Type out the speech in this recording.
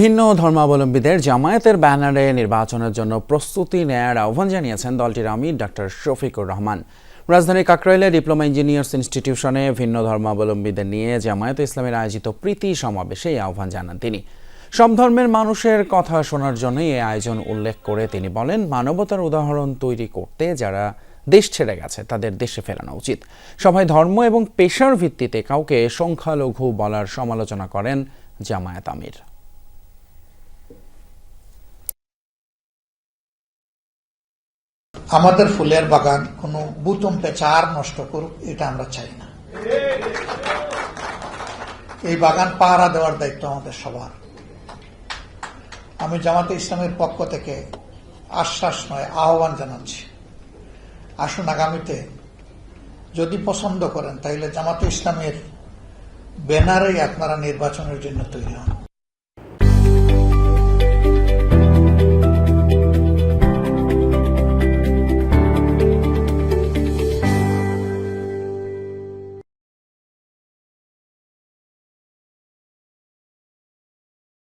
ভিন্ন ধর্মাবলম্বীদের জামায়াতের ব্যানারে নির্বাচনের জন্য প্রস্তুতি নেয়ার আহ্বান জানিয়েছেন দলটির আমির ডাক্তার শফিকুর রহমান। রাজধানীর কাকরাইলে ডিপ্লোমা ইঞ্জিনিয়ার্স ইনস্টিটিউশনে ভিন্ন ধর্মাবলম্বীদের নিয়ে জামায়াত ইসলামের আয়োজিত প্রীতি সমাবেশে এই আহ্বান জানান তিনি। সব ধর্মের মানুষের কথা শোনার জন্যই এই আয়োজন উল্লেখ করে তিনি বলেন, মানবতার উদাহরণ তৈরি করতে যারা দেশ ছেড়ে গেছে, তাদের দেশে ফেরানো উচিত। সবাই ধর্ম এবং পেশার ভিত্তিতে কাউকে সংখ্যালঘু বলার সমালোচনা করেন জামায়াত আমির। আমাদের ফুলের বাগান কোনো বুতুম পেঁচার নষ্ট করুক, এটা আমরা চাই না। এই বাগান পাহারা দেওয়ার দায়িত্ব আমাদের সবার। আমি জামাতে ইসলামের পক্ষ থেকে আশ্বাস নয়, আহ্বান জানাচ্ছি। আসুন আগামীতে যদি পছন্দ করেন তাহলে জামাতে ইসলামের ব্যানারেই আপনারা নির্বাচনের জন্য তৈরি হন।